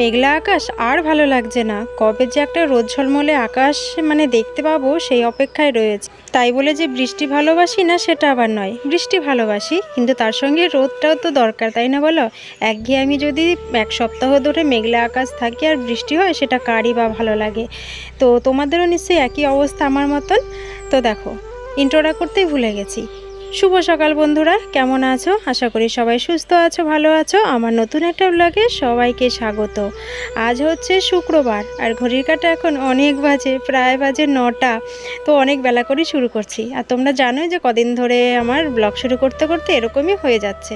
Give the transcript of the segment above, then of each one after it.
মেঘলা আকাশ আর ভালো লাগছে না। কবে যে একটা রোদ ঝলমলে আকাশ মানে দেখতে পাবো সেই অপেক্ষায় রয়েছে। তাই বলে যে বৃষ্টি ভালোবাসি না সেটা আবার নয়। বৃষ্টি ভালোবাসি, কিন্তু তার সঙ্গে রোদটাও তো দরকার, তাই না বলো? একঘেয়ে আমি যদি এক সপ্তাহ ধরে মেঘলা আকাশ থাকি আর বৃষ্টি হয়, সেটা কারই বা ভালো লাগে? তো তোমাদেরও নিশ্চয়ই একই অবস্থা আমার মতন? তো দেখো ইন্ট্রোটা করতেই ভুলে গেছি। শুভ সকাল বন্ধুরা, কেমন আছো? আশা করি সবাই সুস্থ আছো, ভালো আছো। আমার নতুন একটা ব্লগে সবাইকে স্বাগত। আজ হচ্ছে শুক্রবার, আর ঘড়ির কাটা এখন অনেক বাজে, প্রায় বাজে নটা। তো অনেক বেলা করে শুরু করছি। আর তোমরা জানোই যে কদিন ধরে আমার ব্লগ শুরু করতে করতে এরকমই হয়ে যাচ্ছে।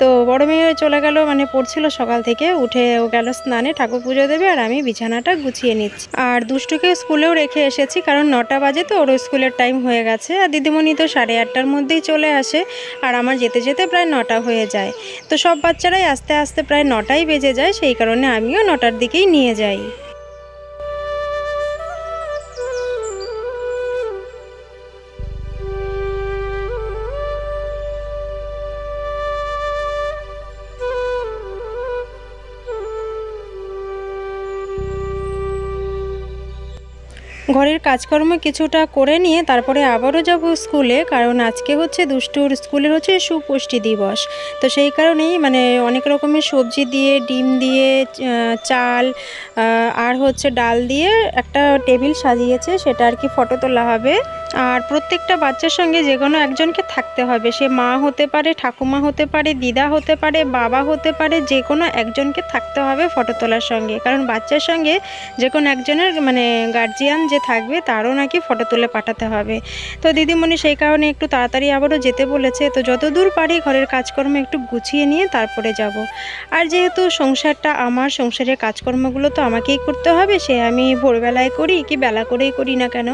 তো বড় মেয়ে চলে গেল মানে পড়ছিল সকাল থেকে, উঠে ও গেল স্নানে, ঠাকুর পুজো দেবে, আর আমি বিছানাটা গুছিয়ে নিচ্ছি। আর দুষ্টুকে স্কুলেও রেখে এসেছি, কারণ নটা বাজে তো, ওর স্কুলের টাইম হয়ে গেছে। আর দিদিমণি তো সাড়ে আটটার মধ্যেই চলে আসে আর আমার যেতে যেতে প্রায় নটা হয়ে যায়। তো সব বাচ্চারাই আস্তে আস্তে প্রায় নটাই বেজে যায়, সেই কারণে আমিও নটার দিকেই নিয়ে যাই। ঘরের কাজকর্ম কিছুটা করে নিয়ে তারপরে আবারও যাব স্কুলে, কারণ আজকে হচ্ছে দুষ্টুর স্কুলের হচ্ছে সুপুষ্টি দিবস। তো সেই কারণেই মানে অনেক রকমের সবজি দিয়ে, ডিম দিয়ে চাল আর হচ্ছে ডাল দিয়ে একটা টেবিল সাজিয়েছে, সেটা আর কি ফটো তোলা হবে। আর প্রত্যেকটা বাচ্চার সঙ্গে যে কোনো একজনকে থাকতে হবে। সে মা হতে পারে, ঠাকুমা হতে পারে, দিদা হতে পারে, বাবা হতে পারে, যে কোনো একজনকে থাকতে হবে ফটো তোলার সঙ্গে। কারণ বাচ্চার সঙ্গে যে কোনো একজনের মানে গার্জিয়ান যে থাকবে, তারও নাকি ফটো তুলে পাঠাতে হবে। তো দিদিমণি সেই কারণে একটু তাড়াতাড়ি আবারও যেতে বলেছে। তো যত দূর পারি ঘরের কাজকর্ম একটু গুছিয়ে নিয়ে তারপরে যাব। আর যেহেতু সংসারটা আমার, সংসারের কাজকর্মগুলো তো আমাকেই করতে হবে, সে আমি ভোরবেলায় করি কি বেলা করেই করি না কেন?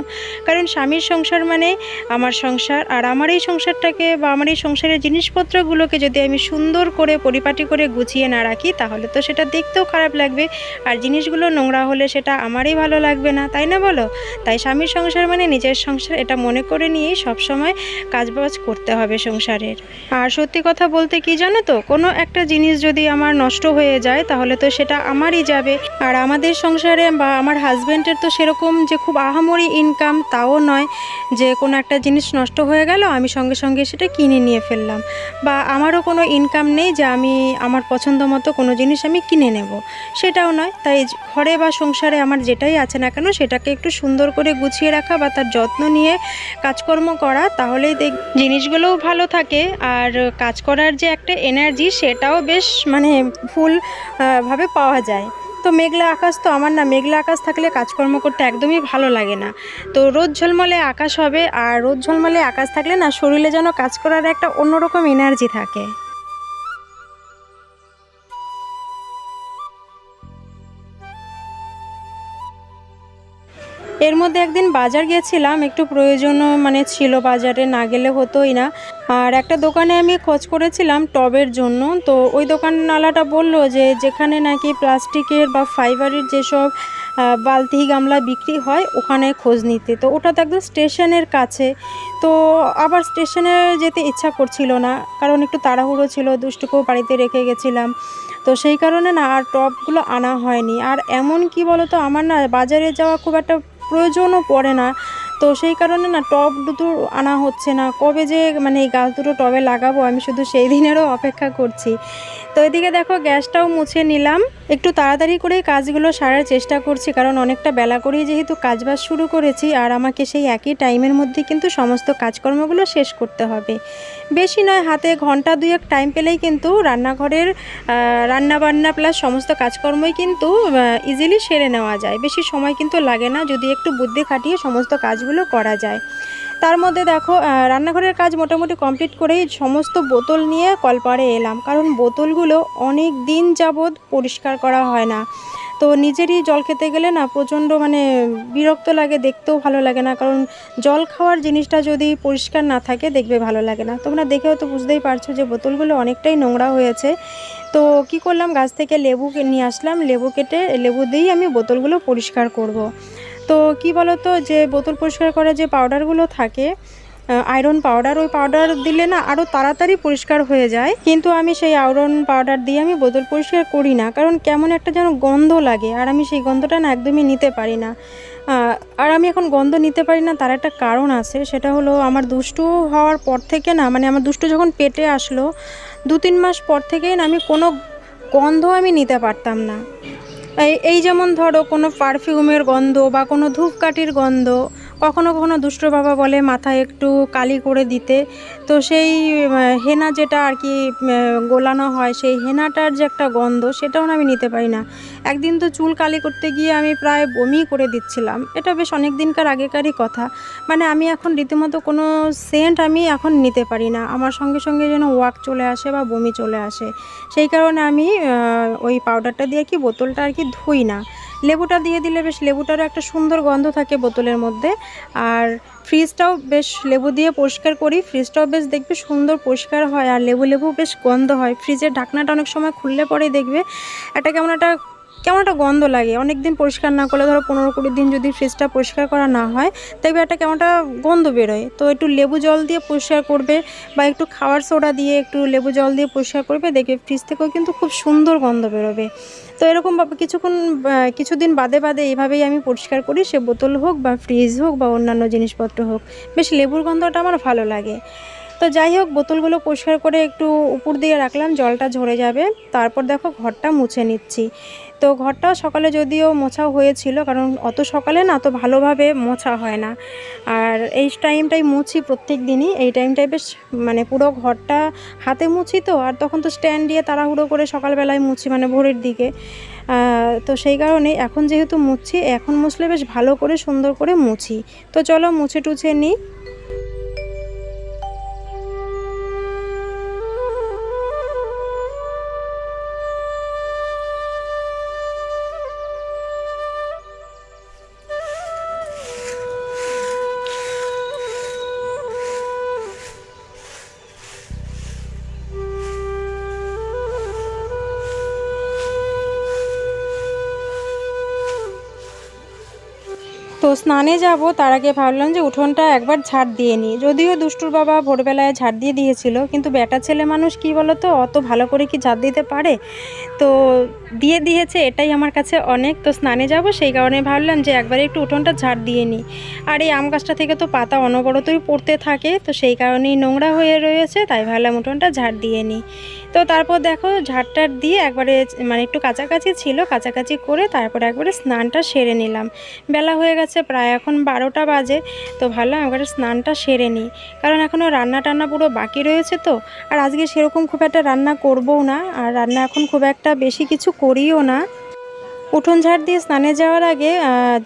কারণ স্বামীর সংসার মানে আমার সংসার, আর আমার এই সংসারটাকে বা আমার এই সংসারের জিনিসপত্রগুলোকে যদি আমি সুন্দর করে, পরিপাটি করে গুছিয়ে না রাখি, তাহলে তো সেটা দেখতেও খারাপ লাগবে। আর জিনিসগুলো নোংরা হলে সেটা আমারই ভালো লাগবে না, তাই না বলো? তাই স্বামীর সংসার মানে নিজের সংসার, এটা মনে করে নিয়েই সবসময় কাজবাজ করতে হবে সংসারের। আর সত্যি কথা বলতে কি জানো তো, কোনো একটা জিনিস যদি আমার নষ্ট হয়ে যায়, তাহলে তো সেটা আমারই যাবে। আর আমাদের সংসারে বা আমার হাজব্যান্ডের তো সেরকম যে খুব আহামরি ইনকাম তাও নয়, যে কোনো একটা জিনিস নষ্ট হয়ে গেল, আমি সঙ্গে সঙ্গে সেটা কিনে নিয়ে ফেললাম। বা আমারও কোনো ইনকাম নেই যে আমি আমার পছন্দ মতো কোনো জিনিস আমি কিনে নেব। সেটাও নয়, তাই ঘরে বা সংসারে আমার যেটাই আছে না কেন, সেটাকে একটু সুন্দর করে গুছিয়ে রাখা বা তার যত্ন নিয়ে কাজকর্ম করা, তাহলেই দেখ জিনিসগুলোও ভালো থাকে। আর কাজ করার যে একটা এনার্জি সেটাও বেশ মানে ফুল ভাবে পাওয়া যায়। তো মেঘলা আকাশ তো আমার না, মেঘলা আকাশ থাকলে কাজকর্ম করতে একদমই ভালো লাগে না। তো রোদ ঝলমলে আকাশ হবে, আর রোদ ঝলমলে আকাশ থাকলে না শরীরে যেন কাজ করার একটা অন্যরকম এনার্জি থাকে। এর মধ্যে একদিন বাজার গেছিলাম একটু প্রয়োজনও মানে ছিল বাজারে, না গেলে হতোই না। আর একটা দোকানে আমি খোঁজ করেছিলাম টবের জন্য, তো ওই দোকানওয়ালাটা বলল যে যেখানে নাকি প্লাস্টিকের বা ফাইবারের যেসব বালতি গামলা বিক্রি হয়, ওখানে খোঁজ নিতে। তো ওটা তো একদম স্টেশনের কাছে। তো আবার স্টেশনে যেতে ইচ্ছা করছিল না, কারণ একটু তাড়াহুড়ো ছিল, দুষ্টুকেও বাড়িতে রেখে গেছিলাম। তো সেই কারণে না, আর টবগুলো আনা হয়নি। আর এমন কি বলো তো আমার না বাজারে যাওয়া খুব একটা প্রয়োজনও পড়ে না। তো সেই কারণে না টব দুটো আনা হচ্ছে না। কবে যে মানে এই গাছ দুটো টবে লাগাবো আমি শুধু সেই দিনেরও অপেক্ষা করছি। তো এদিকে দেখো গ্যাসটাও মুছে নিলাম। একটু তাড়াতাড়ি করে কাজগুলো সারার চেষ্টা করছি, কারণ অনেকটা বেলা করেই যেহেতু কাজবাজ শুরু করেছি, আর আমাকে সেই একই টাইমের মধ্যে কিন্তু সমস্ত কাজকর্মগুলো শেষ করতে হবে। বেশি নয়, হাতে ঘণ্টা দুয়েক টাইম পেলেই কিন্তু রান্নাঘরের রান্না বান্না প্লাস সমস্ত কাজকর্মই কিন্তু ইজিলি সেরে নেওয়া যায়। বেশি সময় কিন্তু লাগে না, যদি একটু বুদ্ধি খাটিয়ে সমস্ত কাজগুলো করা যায়। তার মধ্যে দেখো রান্নাঘরের কাজ মোটামুটি কমপ্লিট করেই সমস্ত বোতল নিয়ে কলপাড়ে এলাম। কারণ বোতলগুলো অনেক দিন যাবৎ পরিষ্কার করা হয় না। তো নিজেরই জল খেতে গেলে না প্রচণ্ড মানে বিরক্ত লাগে, দেখতেও ভালো লাগে না। কারণ জল খাওয়ার জিনিসটা যদি পরিষ্কার না থাকে, দেখবে ভালো লাগে না। তোমরা দেখেও তো বুঝতেই পারছ যে বোতলগুলো অনেকটাই নোংরা হয়েছে। তো কি করলাম, গাছ থেকে লেবু নিয়ে আসলাম। লেবু কেটে, লেবু দিয়েই আমি বোতলগুলো পরিষ্কার করব। তো কি বলো তো যে বোতল পরিষ্কার করার যে পাউডারগুলো থাকে আয়রন পাউডার ওই পাউডার দিলে না আরও তাড়াতাড়ি পরিষ্কার হয়ে যায়। কিন্তু আমি সেই আয়রন পাউডার দিয়ে আমি বোতল পরিষ্কার করি না, কারণ কেমন একটা যেন গন্ধ লাগে, আর আমি সেই গন্ধটা না একদমই নিতে পারি না। আর আমি এখন গন্ধ নিতে পারি না, তার একটা কারণ আছে, সেটা হলো আমার দুষ্টু হওয়ার পর থেকে না মানে আমার দুষ্টু যখন পেটে আসলো দু তিন মাস পর থেকেই না আমি কোনো গন্ধ আমি নিতে পারতাম না। এই যেমন ধরো কোনো পারফিউমের গন্ধ বা কোনো ধূপকাঠির গন্ধ কখনো কখনো দুষ্ট বাবা বলে মাথায় একটু কালি করে দিতে। তো সেই হেনা যেটা আর কি গোলানো হয়, সেই হেনাটার যে একটা গন্ধ সেটাও আমি নিতে পারি না। একদিন তো চুল কালি করতে গিয়ে আমি প্রায় বমি করে দিচ্ছিলাম। এটা বেশ অনেক দিনকার আগেকারই কথা। মানে আমি এখন রীতিমতো কোনো সেন্ট আমি এখন নিতে পারি না। আমার সঙ্গে সঙ্গে যেন ওয়াক চলে আসে বা বমি চলে আসে। সেই কারণে আমি ওই পাউডারটা দিয়ে আর কি বোতলটা আর কি ধুই না। লেবুটা দিয়ে দিলে বেশ লেবুটারও একটা সুন্দর গন্ধ থাকে বোতলের মধ্যে। আর ফ্রিজটাও বেশ লেবু দিয়ে পরিষ্কার করি, ফ্রিজটাও বেশ দেখবে সুন্দর পরিষ্কার হয়, আর লেবু লেবু বেশ গন্ধ হয়। ফ্রিজের ঢাকনাটা অনেক সময় খুললে পরেই দেখবে একটা কেমন একটা কেমন একটা গন্ধ লাগে। অনেক দিন পরিষ্কার না করলে ধরো পনেরো কুড়ি দিন যদি ফ্রিজটা পরিষ্কার করা না হয় দেখবে একটা কেমন একটা গন্ধ বেরোয়। তো একটু লেবু জল দিয়ে পরিষ্কার করবে বা একটু খাওয়ার সোডা দিয়ে একটু লেবু জল দিয়ে পরিষ্কার করবে, দেখবে ফ্রিজ থেকেও কিন্তু খুব সুন্দর গন্ধ বেরোবে। তো এরকমভাবে কিছুক্ষণ কিছুদিন বাদে বাদে এইভাবেই আমি পরিষ্কার করি, সে বোতল হোক বা ফ্রিজ হোক বা অন্যান্য জিনিসপত্র হোক। বেশ লেবুর গন্ধটা আমার ভালো লাগে। তো যাই হোক, বোতলগুলো পরিষ্কার করে একটু উপর দিয়ে রাখলাম, জলটা ঝরে যাবে। তারপর দেখো ঘরটা মুছে নিচ্ছি। তো ঘরটাও সকালে যদিও মোছা হয়েছিল, কারণ অত সকালে না তো ভালোভাবে মোছা হয় না। আর এই টাইমটাই মুছি প্রত্যেক দিনই। এই টাইমটাই বেশ মানে পুরো ঘরটা হাতে মুছি তো, আর তখন তো স্ট্যান্ড দিয়ে তাড়াহুড়ো করে সকালবেলায় মুছি মানে ভোরের দিকে। তো সেই কারণে এখন যেহেতু মুছছি এখন মুছলে বেশ ভালো করে সুন্দর করে মুছি। তো চলো মুছে টুছে নিই। তো স্নানে যাব, তার আগে ভাবলাম যে উঠোনটা একবার ঝাড় দিয়ে নিই। যদিও দুষ্টুর বাবা ভোরবেলায় ঝাড় দিয়ে দিয়েছিল, কিন্তু বেটা ছেলে মানুষ কি বলো তো অত ভালো করে কি ঝাড় দিতে পারে? তো দিয়ে দিয়েছে, এটাই আমার কাছে অনেক। তো স্নানে যাব, সেই কারণে ভাবলাম যে একবার একটু উঠোনটা ঝাড় দিয়ে নিই। আর এই আম গাছটা থেকে তো পাতা অনবরতই পড়তে থাকে, তো সেই কারণেই নোংরা হয়ে রয়েছে, তাই ভাবলাম উঠোনটা ঝাড় দিয়ে নিই। তো তারপর দেখো ঝাড়টার দিয়ে একবারে মানে একটু কাছাকাছি ছিল, কাছাকাছি করে তারপরে একবারে স্নানটা সেরে নিলাম। বেলা হয়ে গেছে প্রায় এখন বারোটা বাজে, তো ভাবলাম একবারে স্নানটা সেরে নিই। কারণ এখনও রান্না টান্না পুরো বাকি রয়েছে তো, আর আজকে সেরকম খুব একটা রান্না করবও না, আর রান্না এখন খুব একটা বেশি কিছু করিও না। উঠোন ঝাড় দিয়ে স্নানে যাওয়ার আগে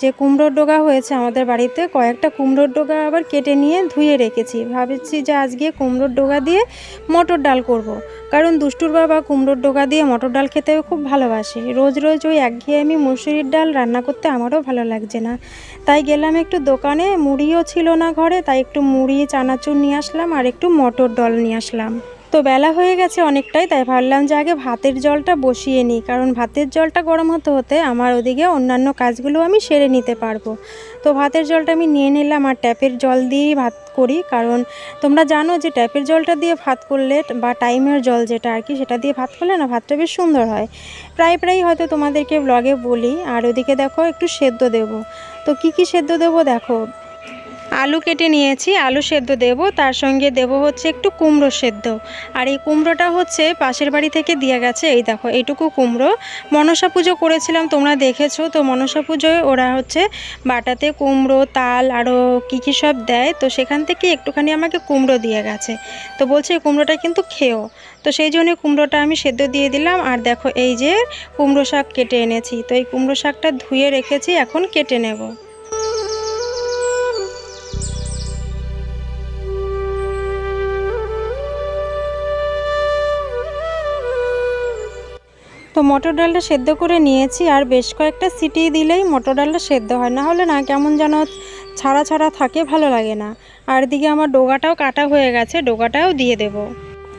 যে কুমড়োর ডোগা হয়েছে আমাদের বাড়িতে, কয়েকটা কুমড়োর ডোগা আবার কেটে নিয়ে ধুয়ে রেখেছি। ভাবছি যে আজকে কুমড়োর ডোগা দিয়ে মটর ডাল করব। কারণ দুষ্টুর বাবা কুমড়োর ডোগা দিয়ে মটর ডাল খেতেও খুব ভালোবাসে। রোজ রোজ ওই একঘেয়েমি মুসুরির ডাল রান্না করতে আমারও ভালো লাগছে না। তাই গেলাম একটু দোকানে, মুড়িও ছিল না ঘরে, তাই একটু মুড়ি, চানাচুর নিয়ে আসলাম আর একটু মটর ডাল নিয়ে আসলাম। তো বেলা হয়ে গেছে অনেকটাই, তাই ভাবলাম যে আগে ভাতের জলটা বসিয়ে নিই, কারণ ভাতের জলটা গরম হতে হতে আমার ওদিকে অন্যান্য কাজগুলো আমি সেরে নিতে পারব। তো ভাতের জলটা আমি নিয়ে নিলাম আর ট্যাপের জল দিয়েই ভাত করি, কারণ তোমরা জানো যে ট্যাপের জলটা দিয়ে ভাত করলে বা টাইমের জল যেটা আর কি, সেটা দিয়ে ভাত করলে না ভাতটা বেশ সুন্দর হয়। প্রায় প্রায় হয়তো তোমাদেরকে ব্লগে বলি, আর ওদিকে দেখো একটু সেদ্ধ দেবো। তো কি কি সেদ্ধ দেবো দেখো আলু কেটে নিয়েছি, আলু সেদ্ধ দেব, তার সঙ্গে দেব হচ্ছে একটু কুমড়ো সেদ্ধ। আর এই কুমড়োটা হচ্ছে পাশের বাড়ি থেকে দিয়ে গেছে, এই দেখো, এইটুকু কুমড়ো। মনসা পুজো করেছিলাম, তোমরা দেখেছ, তো মনসা পুজোয় ওরা হচ্ছে বাটাতে কুমড়ো, তাল আরও কী কী সব দেয়, তো সেখান থেকে একটুখানি আমাকে কুমড়ো দিয়ে গেছে। তো বলছে এই কুমড়োটা কিন্তু খেও। তো সেই জন্য কুমড়োটা আমি সেদ্ধ দিয়ে দিলাম, আর দেখো এই যে কুমড়ো শাক কেটে এনেছি। তো এই কুমড়ো শাকটা ধুয়ে রেখেছি, এখন কেটে নেব। তো মটর ডালটা সেদ্ধ করে নিয়েছি আর বেশ কয়েকটা সিটি দিলেই মটর ডালটা সেদ্ধ হয়। না হলে না কেমন যেন ছাড়া ছাড়া থাকে, ভালো লাগে না। আর দিকে আমার ডোগাটাও কাটা হয়ে গেছে, ডোগাটাও দিয়ে দেব।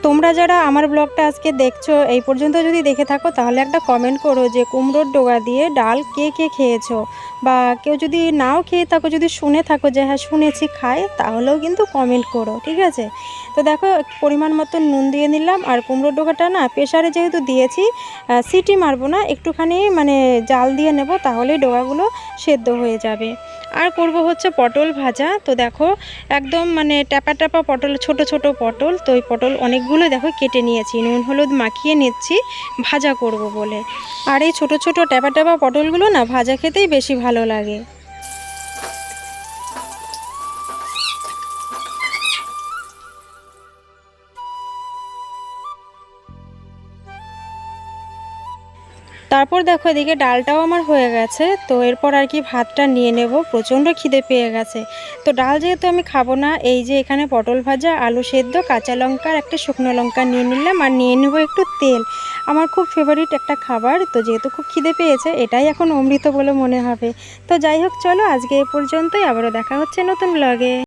তোমরা যারা আমার ব্লগটা আজকে দেখছ, এই পর্যন্ত যদি দেখে থাকো, তাহলে একটা কমেন্ট করো যে কুমড়োর ডোগা দিয়ে ডাল কে কে খেয়েছো? বা কেউ যদি নাও খেয়ে থাকো, যদি শুনে থাকো যে হ্যাঁ শুনেছি, খায়, তাহলেও কিন্তু কমেন্ট করো, ঠিক আছে? তো দেখো, পরিমাণ মতো নুন দিয়ে নিলাম, আর কুমড়োর ডোগাটা না প্রেশারে যেহেতু দিয়েছি সিটি মারবো না, একটুখানি মানে জাল দিয়ে নেব, তাহলেই ডোগাগুলো সেদ্ধ হয়ে যাবে। আর করব হচ্ছে পটল ভাজা। তো দেখো, একদম মানে ট্যাপা ট্যাপা পটল, ছোট ছোট পটল। তো ওই পটল অনেকগুলো দেখো কেটে নিয়েছি, নুন, হলুদ মাখিয়ে নিচ্ছি, ভাজা করব বলে। আর এই ছোট ছোট ট্যাপা ট্যাপা পটলগুলো না ভাজা খেতেই বেশি ভালো লাগে। তারপর দেখো এদিকে ডালটাও আমার হয়ে গেছে, তো এরপর আর কি ভাতটা নিয়ে নেব, প্রচণ্ড খিদে পেয়ে গেছে। তো ডাল যেহেতু আমি খাব না, এই যে এখানে পটল ভাজা, আলু সেদ্ধ, কাঁচা লঙ্কা একটা শুকনো লঙ্কা নিয়ে নিলাম আর নিয়ে নেব একটু তেল। আমার খুব ফেভারিট একটা খাবার, তো যেহেতু খুব খিদে পেয়েছে, এটাই এখন অমৃত বলে মনে হবে। তো যাই হোক, চলো আজকে এ পর্যন্তই, আবারও দেখা হচ্ছে নতুন ব্লগে